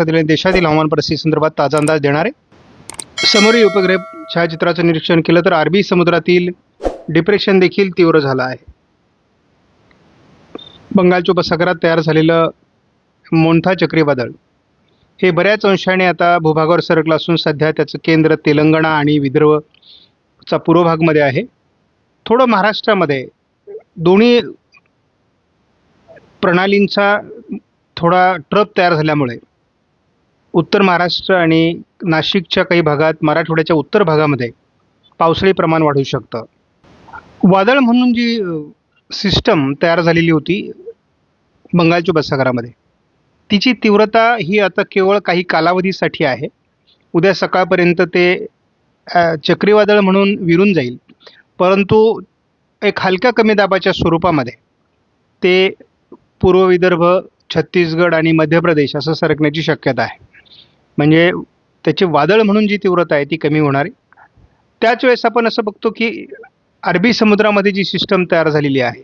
महाराष्ट्रातील आणि देशातील हवामान परिस्थितीसंदर्भात ताजा अंदाज देणारे समोरी समोरील उपग्रह छायाचित्राचं निरीक्षण केलं तर अरबी समुद्रातील डिप्रेशन देखील तीव्र झालं आहे. बंगालच्या उपसागरात तयार झालेलं मोंथा चक्रीवादळ हे बऱ्याच अंशाने आता भूभागावर सरकलं असून सध्या त्याचं केंद्र तेलंगणा आणि विदर्भचा पूर्व भागमध्ये आहे. थोडं महाराष्ट्रामध्ये दोन्ही प्रणालींचा थोडा ट्रप तयार झाल्यामुळे उत्तर महाराष्ट्र आणि नाशिकच्या काही भागात मराठवाड्याच्या उत्तर भागामध्ये पावसाळी प्रमाण वाढू शकतं. वादळ म्हणून जी सिस्टम तयार झालेली होती बंगालच्या उपसागरामध्ये तिची तीव्रता ही आता केवळ काही कालावधीसाठी आहे. उद्या सकाळपर्यंत ते चक्रीवादळ म्हणून विरून जाईल. परंतु एक हलक्या कमी दाबाच्या स्वरूपामध्ये ते पूर्व विदर्भ छत्तीसगड आणि मध्य प्रदेश असं सरकण्याची शक्यता आहे. म्हणजे त्याचे वादळ म्हणून जी तीव्रता आहे ती कमी होणार आहे. त्याच वेळेस आपण असं बघतो की अरबी समुद्रामध्ये जी सिस्टम तयार झालेली आहे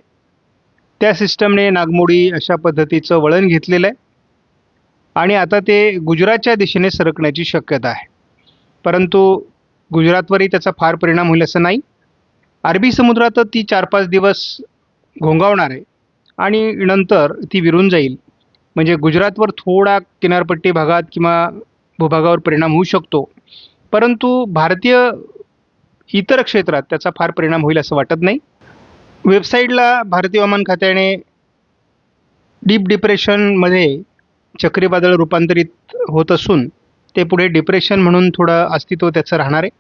त्या सिस्टमने नागमोडी अशा पद्धतीचं वळण घेतलेलं आहे. आणि आता ते गुजरातच्या दिशेने सरकण्याची शक्यता आहे. परंतु गुजरातवरही त्याचा फार परिणाम होईल असं नाही. अरबी समुद्रात ती चार पाच दिवस घोंगावणार आहे आणि नंतर ती विरून जाईल. म्हणजे गुजरातवर थोडा किनारपट्टी भागात किंवा भूभागावर परिणाम होऊ शकतो. परंतु भारतीय इतर क्षेत्रात त्याचा फार परिणाम होईल असं वाटत नाही. वेबसाईटला भारतीय हवामान खात्याने डीप डिप्रेशनमध्ये चक्रीवादळ रूपांतरित होत असून ते पुढे डिप्रेशन म्हणून थोडं अस्तित्व त्याचं राहणार आहे.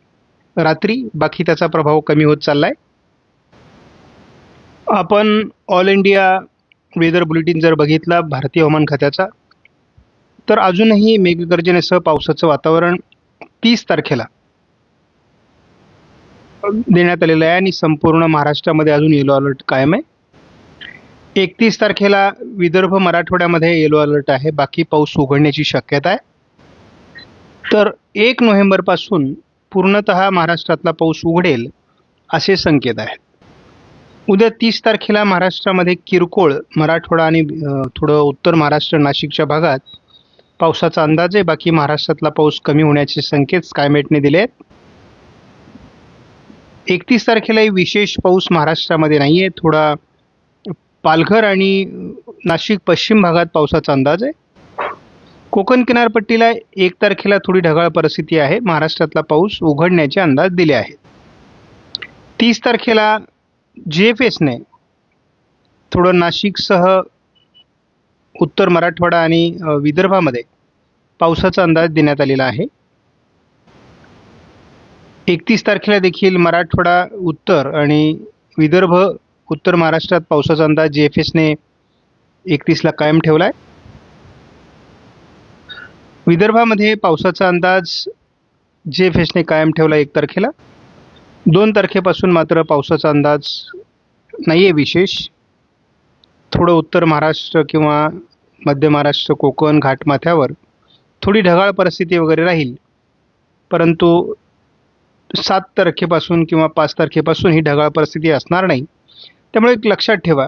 रात्री बाकी त्याचा प्रभाव कमी होत चालला आहे आपण ऑल इंडिया वेदर बुलेटिन जर बघितला भारतीय हवामान खात्याचा तर अजूनही मेघगर्जनेसह पावसाचं वातावरण तीस तारखेला देण्यात आलेलं आहे आणि संपूर्ण महाराष्ट्रामध्ये अजून येलो अलर्ट कायम आहे. एकतीस तारखेला विदर्भ मराठवाड्यामध्ये येलो अलर्ट आहे. बाकी पाऊस उघडण्याची शक्यता आहे. तर एक नोव्हेंबरपासून पूर्णतः महाराष्ट्रातला पाऊस उघडेल असे संकेत आहेत. उद्या तीस तारखेला महाराष्ट्रामध्ये किरकोळ मराठवाडा आणि थोडं उत्तर महाराष्ट्र नाशिकच्या भागात पावसाचा अंदाज आहे. बाकी महाराष्ट्रातला पाऊस कमी होण्याचे संकेत स्कायमेटने दिले आहेत. एकतीस तारखेलाही विशेष पाऊस महाराष्ट्रामध्ये नाही आहे थोडा पालघर आणि नाशिक पश्चिम भागात पावसाचा अंदाज आहे. कोकण किनारपट्टीला एक तारखेला थोडी ढगाळ परिस्थिती आहे. महाराष्ट्रातला पाऊस उघडण्याचे अंदाज दिले आहेत. तीस तारखेला जी एफ एसने थोडं नाशिकसह उत्तर मराठवाडा आणि विदर्भामध्ये पावसाचा अंदाज देण्यात आलेला आहे. एकतीस तारखेला देखील मराठवाडा उत्तर आणि विदर्भ उत्तर महाराष्ट्रात पावसाचा अंदाज जी एफ एसने एकतीसला कायम ठेवला आहे विदर्भामध्ये पावसाचा अंदाज जी एफ एसने कायम ठेवला एक तारखेला. दोन तारखेपासून मात्र पावसाचा अंदाज नाही आहे विशेष. थोडं उत्तर महाराष्ट्र किंवा मध्य महाराष्ट्र कोकण घाटमाथ्यावर थोडी ढगाळ परिस्थिती वगैरे राहील. परंतु सात तारखेपासून किंवा पाच तारखेपासून ही ढगाळ परिस्थिती असणार नाही. त्यामुळे एक लक्षात ठेवा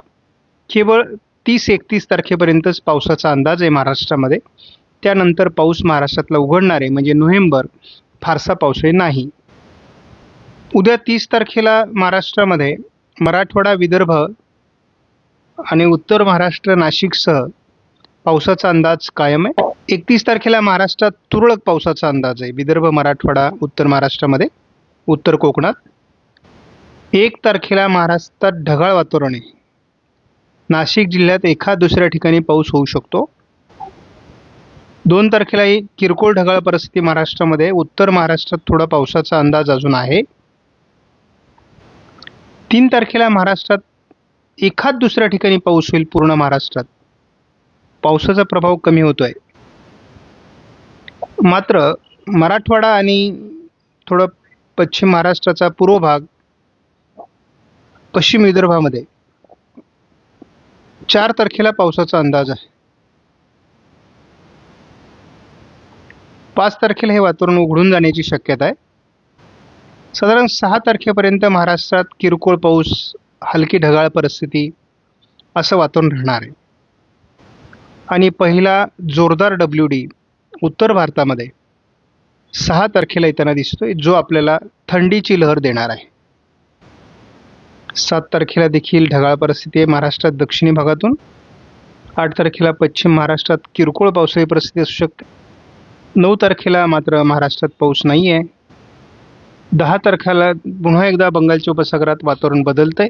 केवळ तीस एकतीस तारखेपर्यंतच पावसाचा अंदाज आहे महाराष्ट्रामध्ये. त्यानंतर पाऊस महाराष्ट्रातला उघडणार आहे म्हणजे नोव्हेंबर फारसा पावसाळी नाही. उद्या तीस तारखेला महाराष्ट्रामध्ये मराठवाडा विदर्भ आणि उत्तर महाराष्ट्र नाशिकसह पावसाचा अंदाज कायम आहे. एकतीस तारखेला महाराष्ट्रात तुरळक पावसाचा अंदाज आहे. विदर्भ मराठवाडा उत्तर महाराष्ट्रामध्ये उत्तर कोकणात. एक तारखेला महाराष्ट्रात ढगाळ वातावरण आहे. नाशिक जिल्ह्यात एखाद दुसऱ्या ठिकाणी पाऊस होऊ शकतो. दोन तारखेलाही किरकोळ ढगाळ परिस्थिती महाराष्ट्रामध्ये उत्तर महाराष्ट्रात थोडा पावसाचा अंदाज अजून आहे. तीन तारखेला महाराष्ट्रात एखाद दुसऱ्या ठिकाणी पाऊस होईल पूर्ण महाराष्ट्रात. पावसाचा प्रभाव कमी होतोय. मात्र मराठवाडा आणि थोडं पश्चिम महाराष्ट्राचा पूर्व भाग पश्चिम विदर्भामध्ये चार तारखेला पावसाचा अंदाज आहे. पाच तारखेला हे वातावरण उघडून जाण्याची शक्यता आहे. साधारण सहा तारखेपर्यंत महाराष्ट्रात किरकोळ पाऊस हलकी ढगाळ परिस्थिती असं वातावरण राहणार आहे. आणि पहिला जोरदार डब्ल्यू डी उत्तर भारतामध्ये सहा तारखेला येताना दिसतोय जो आपल्याला थंडीची लहर देणार आहे. सात तारखेला देखील ढगाळ परिस्थिती आहे महाराष्ट्रात दक्षिणी भागातून. आठ तारखेला पश्चिम महाराष्ट्रात किरकोळ पावसाळी परिस्थिती असू शकते. नऊ तारखेला मात्र महाराष्ट्रात पाऊस नाही आहे दहा तारखेला पुन्हा एकदा बंगालच्या उपसागरात वातावरण बदलतंय.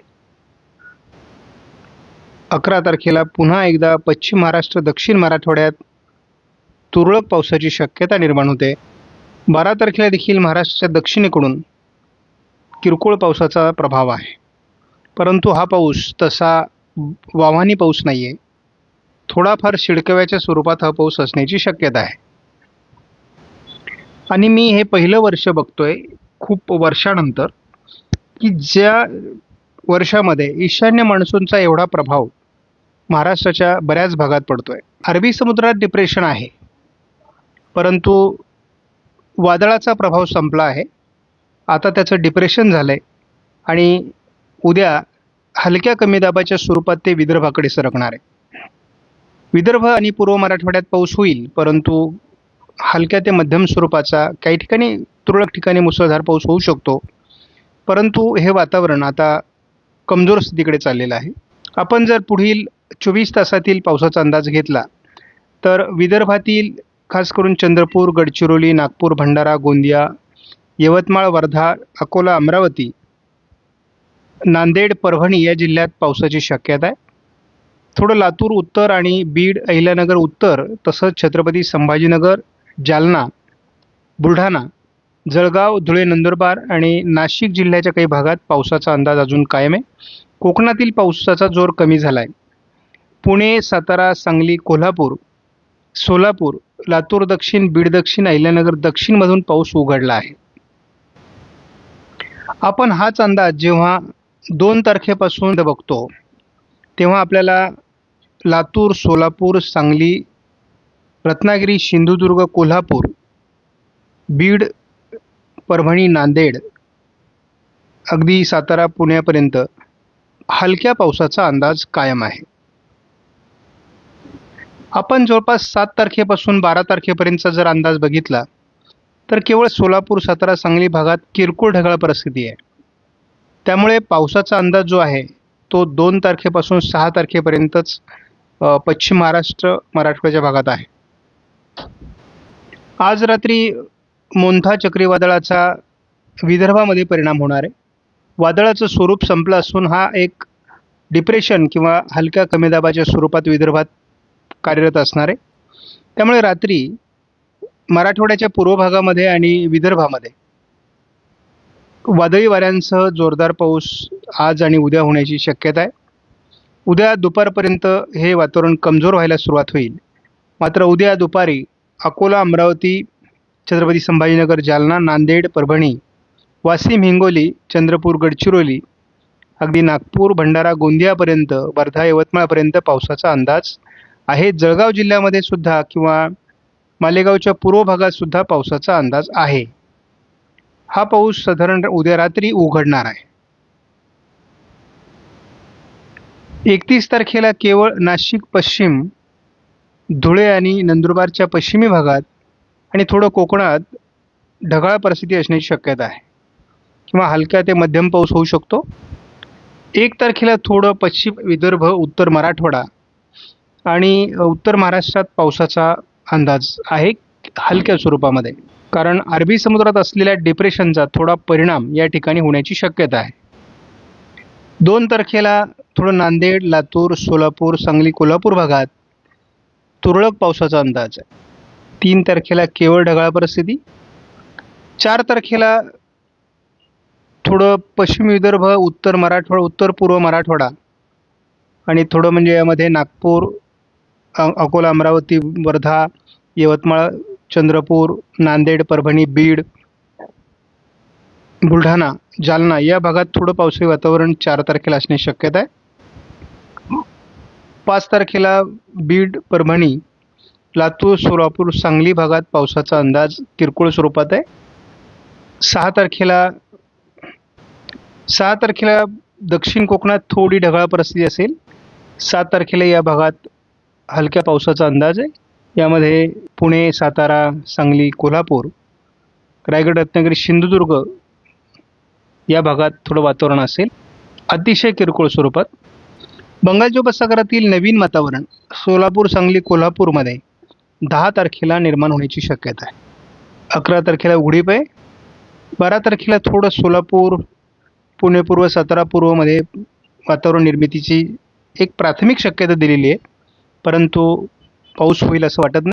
अकरा तारखेला पुन्हा एकदा पश्चिम महाराष्ट्र दक्षिण मराठवाड्यात तुरळक पावसाची शक्यता निर्माण होते. बारा तारखेला देखील महाराष्ट्राच्या दक्षिणेकडून किरकोळ पावसाचा प्रभाव आहे. परंतु हा पाऊस तसा वावानी पाऊस नाही आहे थोडाफार शिडकव्याच्या स्वरूपात हा पाऊस असण्याची शक्यता आहे. आणि मी हे पहिलं वर्ष बघतोय खूप वर्षानंतर की ज्या वर्षामध्ये ईशान्य मान्सूनचा एवढा प्रभाव महाराष्ट्राच्या बऱ्याच भागात पडतोय. अरबी समुद्रात डिप्रेशन आहे. परंतु वादळाचा प्रभाव संपला आहे. आता त्याचं डिप्रेशन झालं आहे आणि उद्या हलक्या कमी दाबाच्या स्वरूपात ते विदर्भाकडे सरकणार आहे. विदर्भ आणि पूर्व मराठवाड्यात पाऊस होईल परंतु हलक्या ते मध्यम स्वरूपाचा काही ठिकाणी तुरळक ठिकाणी मुसळधार पाऊस होऊ शकतो. परंतु हे वातावरण आता कमजोर स्थितीकडे चाललेलं आहे. आपण जर पुढील चोवीस तासातील पावसाचा अंदाज घेतला तर विदर्भातील खास करून चंद्रपूर गडचिरोली नागपूर भंडारा गोंदिया यवतमाळ वर्धा अकोला अमरावती नांदेड परभणी या जिल्ह्यात पावसाची शक्यता आहे. थोडं लातूर उत्तर आणि बीड अहिल्यानगर उत्तर तसंच छत्रपती संभाजीनगर जालना बुलढाणा जळगाव धुळे नंदुरबार आणि नाशिक जिल्ह्याच्या काही भागात पावसाचा अंदाज अजून कायम आहे. कोकणातील पावसाचा जोर कमी झाला आहे पुणे सातारा सांगली कोल्हापूर सोलापूर लातूर दक्षिण बीड दक्षिण अहिल्यानगर दक्षिणमधून पाऊस उघडला आहे. आपण हाच अंदाज जेव्हा दोन तारखेपासून बघतो तेव्हा आपल्याला लातूर सोलापूर सांगली रत्नागिरी सिंधुदुर्ग कोल्हापूर बीड परभणी नांदेड अगदी सातारा पुण्यापर्यंत हलक्या पावसाचा अंदाज कायम आहे. आपण जवळपास सात तारखेपासून बारा तारखेपर्यंतचा जर अंदाज बघितला तर केवळ सोलापूर सातारा सांगली भागात किरकोळ ढगाळ परिस्थिती आहे. त्यामुळे पावसाचा अंदाज जो आहे तो दोन तारखेपासून सहा तारखेपर्यंतच पश्चिम महाराष्ट्र मराठवाड्याच्या भागात आहे. आज रात्री मोंथा चक्रीवादळाचा विदर्भामध्ये परिणाम होणार आहे. वादळाचं स्वरूप संपलं असून हा एक डिप्रेशन किंवा हलक्या कमी दाबाच्या स्वरूपात विदर्भात कार्यरत असणार. आहे त्यामुळे रात्री मराठवाड्याच्या पूर्व भागामध्ये आणि विदर्भामध्ये वादळी वाऱ्यांसह जोरदार पाऊस आज आणि उद्या होण्याची शक्यता आहे. उद्या दुपारपर्यंत हे वातावरण कमजोर व्हायला सुरुवात होईल. मात्र उद्या दुपारी अकोला अमरावती छत्रपती संभाजीनगर जालना नांदेड परभणी वाशिम हिंगोली चंद्रपूर गडचिरोली अगदी नागपूर भंडारा गोंदियापर्यंत वर्धा यवतमाळपर्यंत पावसाचा अंदाज आहे. जळगाव जिल्ह्यामध्ये सुद्धा किंवा मालेगावच्या पूर्व भागात सुद्धा पावसाचा अंदाज आहे. हा पाऊस साधारण उद्या रात्री उघडणार आहे. एकतीस तारखेला केवळ नाशिक पश्चिम धुळे आणि नंदुरबारच्या पश्चिमी भागात आणि थोडं कोकणात ढगाळ परिस्थिती असण्याची शक्यता आहे. किंवा हलक्या ते मध्यम पाऊस होऊ शकतो. एक तारखेला थोडं पश्चिम विदर्भ उत्तर मराठवाडा आणि उत्तर महाराष्ट्रात पावसाचा अंदाज आहे हलक्या स्वरूपामध्ये. कारण अरबी समुद्रात असलेल्या डिप्रेशनचा थोडा परिणाम या ठिकाणी होण्याची शक्यता आहे. दोन तारखेला थोडं नांदेड लातूर सोलापूर सांगली कोल्हापूर भागात तुरळक पावसाचा अंदाज आहे. तीन तारखेला केवळ ढगाळ परिस्थिती. चार तारखेला थोडं पश्चिम विदर्भ उत्तर मराठवाडा उत्तर पूर्व मराठवाडा आणि थोडं म्हणजे यामध्ये नागपूर अकोला अमरावती वर्धा यवतमाळ चंद्रपूर नांदेड परभणी बीड बुलढाणा जालना या भागात थोडं पावसाळी वातावरण चार तारखेला असण्याची शक्यता आहे. पाच तारखेला बीड परभणी लातूर सोलापूर सांगली भागात पावसाचा अंदाज किरकोळ स्वरूपात आहे. सहा तारखेला सहा तारखेला दक्षिण कोकणात थोडी ढगाळ परिस्थिती असेल. सात तारखेला या भागात हलक्या पावसाचा अंदाज आहे. यामध्ये पुणे सातारा सांगली कोल्हापूर रायगड रत्नागिरी सिंधुदुर्ग या भागात थोडं वातावरण असेल. अतिशय किरकोळ स्वरूपात. बंगालच्या उपसागरातील नवीन वातावरण सोलापूर सांगली कोल्हापूरमध्ये दहा तारखेला निर्माण होण्याची शक्यता आहे. अकरा तारखेला उघडीप आहे. बारा तारखेला थोडं सोलापूर पुणे पूर्व सातारा पूर्वमध्ये वातावरण निर्मितीची एक प्राथमिक शक्यता दिलेली आहे. परंतु पाऊस होईल असं वाटत नाही.